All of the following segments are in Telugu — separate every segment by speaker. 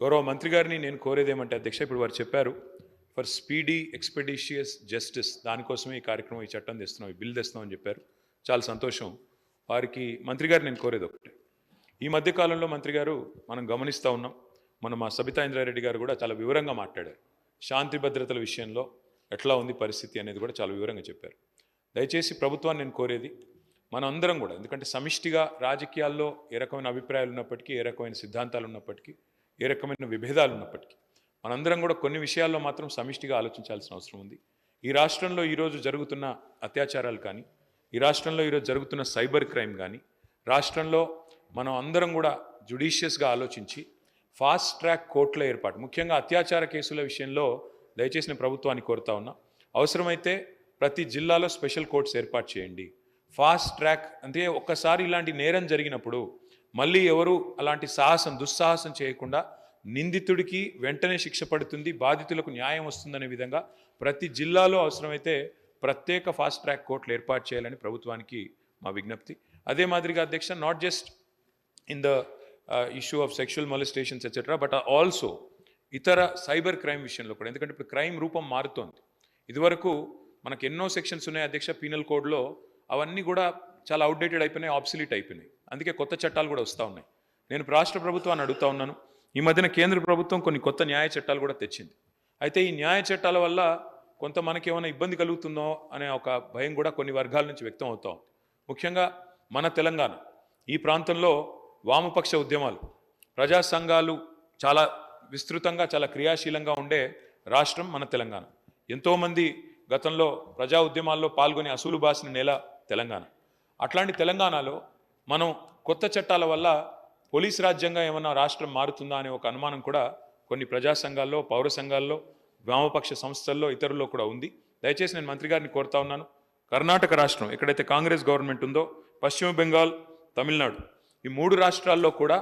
Speaker 1: గౌరవ మంత్రి గారిని నేను కోరేది ఏమంటే అధ్యక్ష ఇప్పుడు వారు చెప్పారు ఫర్ స్పీడీ ఎక్స్పెడిషియస్ జస్టిస్ దానికోసమే ఈ కార్యక్రమం ఈ చట్టం తెస్తున్నాం ఈ బిల్ తెస్తున్నాం అని చెప్పారు. చాలా సంతోషం. వారికి మంత్రి గారు నేను కోరేది ఒకటి. ఈ మధ్య కాలంలో మంత్రి గారు మనం గమనిస్తూ ఉన్నాం మన మా సబితా ఇంద్రారెడ్డి గారు కూడా చాలా వివరంగా మాట్లాడారు. శాంతి భద్రతల విషయంలో ఎట్లా ఉంది పరిస్థితి అనేది కూడా చాలా వివరంగా చెప్పారు. దయచేసి ప్రభుత్వాన్ని నేను కోరేది మనం అందరం కూడా ఎందుకంటే సమిష్టిగా రాజకీయాల్లో ఏ రకమైన అభిప్రాయాలు ఉన్నప్పటికీ ఏ రకమైన సిద్ధాంతాలు ఉన్నప్పటికీ ఏ రకమైన విభేదాలు ఉన్నప్పటికీ. మనందరం కూడా కొన్ని విషయాల్లో మాత్రం సమిష్టిగా ఆలోచించాల్సిన అవసరం ఉంది. ఈ రాష్ట్రంలో ఈరోజు జరుగుతున్న అత్యాచారాలు కానీ ఈ రాష్ట్రంలో ఈరోజు జరుగుతున్న సైబర్ క్రైమ్ కానీ రాష్ట్రంలో మనం అందరం కూడా జుడిషియస్గా ఆలోచించి ఫాస్ట్ ట్రాక్ కోర్టుల ఏర్పాటు ముఖ్యంగా అత్యాచార కేసుల విషయంలో దయచేసి నేను ప్రభుత్వాన్ని కోరుతా ఉన్నా. అవసరమైతే ప్రతి జిల్లాలో స్పెషల్ కోర్ట్స్ ఏర్పాటు చేయండి. ఫాస్ట్ ట్రాక్ అంటే ఒక్కసారి ఇలాంటి నేరం జరిగినప్పుడు మళ్ళీ ఎవరు అలాంటి సాహసం దుస్సాహసం చేయకుండా నిందితుడికి వెంటనే శిక్ష పడుతుంది బాధితులకు న్యాయం వస్తుందనే విధంగా ప్రతి జిల్లాలో అవసరమైతే ప్రత్యేక ఫాస్ట్ ట్రాక్ కోర్టులు ఏర్పాటు చేయాలని ప్రభుత్వానికి మా విజ్ఞప్తి. అదే మాదిరిగా అధ్యక్ష not just in the issue of sexual molestations etcetera but also ఇతర సైబర్ క్రైమ్ విషయంలో కూడా. ఎందుకంటే ఇప్పుడు క్రైమ్ రూపం మారుతోంది. ఇదివరకు మనకు ఎన్నో సెక్షన్స్ ఉన్నాయి అధ్యక్ష పీనల్ కోడ్లో. అవన్నీ కూడా చాలా అవుట్డేటెడ్ అయిపోయినాయి ఆబ్సిలీట్ అయిపోయినాయి. అందుకే కొత్త చట్టాలు కూడా వస్తూ ఉన్నాయి. నేను రాష్ట్ర ప్రభుత్వాన్ని అడుగుతా ఉన్నాను. ఈ మధ్యన కేంద్ర ప్రభుత్వం కొన్ని కొత్త న్యాయ చట్టాలు కూడా తెచ్చింది. అయితే ఈ న్యాయ చట్టాల వల్ల కొంత మనకి ఏమైనా ఇబ్బంది కలుగుతుందో అనే ఒక భయం కూడా కొన్ని వర్గాల నుంచి వ్యక్తం అవుతా ఉంది. ముఖ్యంగా మన తెలంగాణ. ఈ ప్రాంతంలో వామపక్ష ఉద్యమాలు ప్రజా సంఘాలు చాలా విస్తృతంగా చాలా క్రియాశీలంగా ఉండే రాష్ట్రం మన తెలంగాణ. ఎంతోమంది గతంలో ప్రజా ఉద్యమాల్లో పాల్గొని అసూలు బాసిన నేల తెలంగాణ. అట్లాంటి తెలంగాణలో మనం కొత్త చట్టాల వల్ల పోలీస్ రాజ్యంగా ఏమన్నా రాష్ట్రం మారుతుందా అనే ఒక అనుమానం కూడా కొన్ని ప్రజా సంఘాల్లో పౌర సంఘాల్లో వామపక్ష సంస్థల్లో ఇతరుల్లో కూడా ఉంది. దయచేసి నేను మంత్రి గారిని కోరుతా ఉన్నాను. కర్ణాటక రాష్ట్రం ఎక్కడైతే కాంగ్రెస్ గవర్నమెంట్ ఉందో పశ్చిమ బెంగాల్ తమిళనాడు ఈ మూడు రాష్ట్రాల్లో కూడా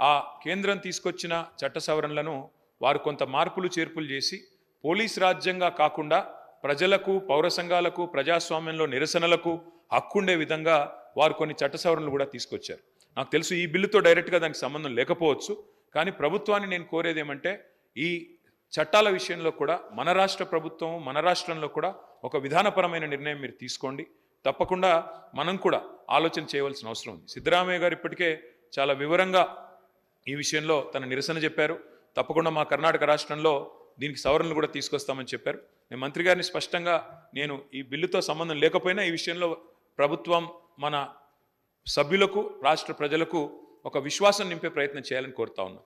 Speaker 1: ఆ కేంద్రం తీసుకొచ్చిన చట్ట సవరణలను వారు కొంత మార్పులు చేర్పులు చేసి పోలీస్ రాజ్యంగా కాకుండా ప్రజలకు పౌర సంఘాలకు ప్రజాస్వామ్యంలో నిరసనలకు హక్కుండే విధంగా వారు కొన్ని చట్ట సవరణలు కూడా తీసుకొచ్చారు. నాకు తెలుసు ఈ బిల్లుతో డైరెక్ట్గా దానికి సంబంధం లేకపోవచ్చు కానీ ప్రభుత్వాన్ని నేను కోరేది ఏమంటే ఈ చట్టాల విషయంలో కూడా మన రాష్ట్ర ప్రభుత్వం మన రాష్ట్రంలో కూడా ఒక విధానపరమైన నిర్ణయం మీరు తీసుకోండి. తప్పకుండా మనం కూడా ఆలోచన చేయవలసిన అవసరం ఉంది. సిద్ధరామయ్య గారు ఇప్పటికే చాలా వివరంగా ఈ విషయంలో తన నిరసన చెప్పారు. తప్పకుండా మా కర్ణాటక రాష్ట్రంలో దీనికి సవరణలు కూడా తీసుకొస్తామని చెప్పారు. నేను మంత్రి గారిని స్పష్టంగా నేను ఈ బిల్లుతో సంబంధం లేకపోయినా ఈ విషయంలో ప్రభుత్వం మన సభ్యులకు రాష్ట్ర ప్రజలకు ఒక విశ్వాసం నింపే ప్రయత్నం చేయాలని కోరుతా ఉన్నాం.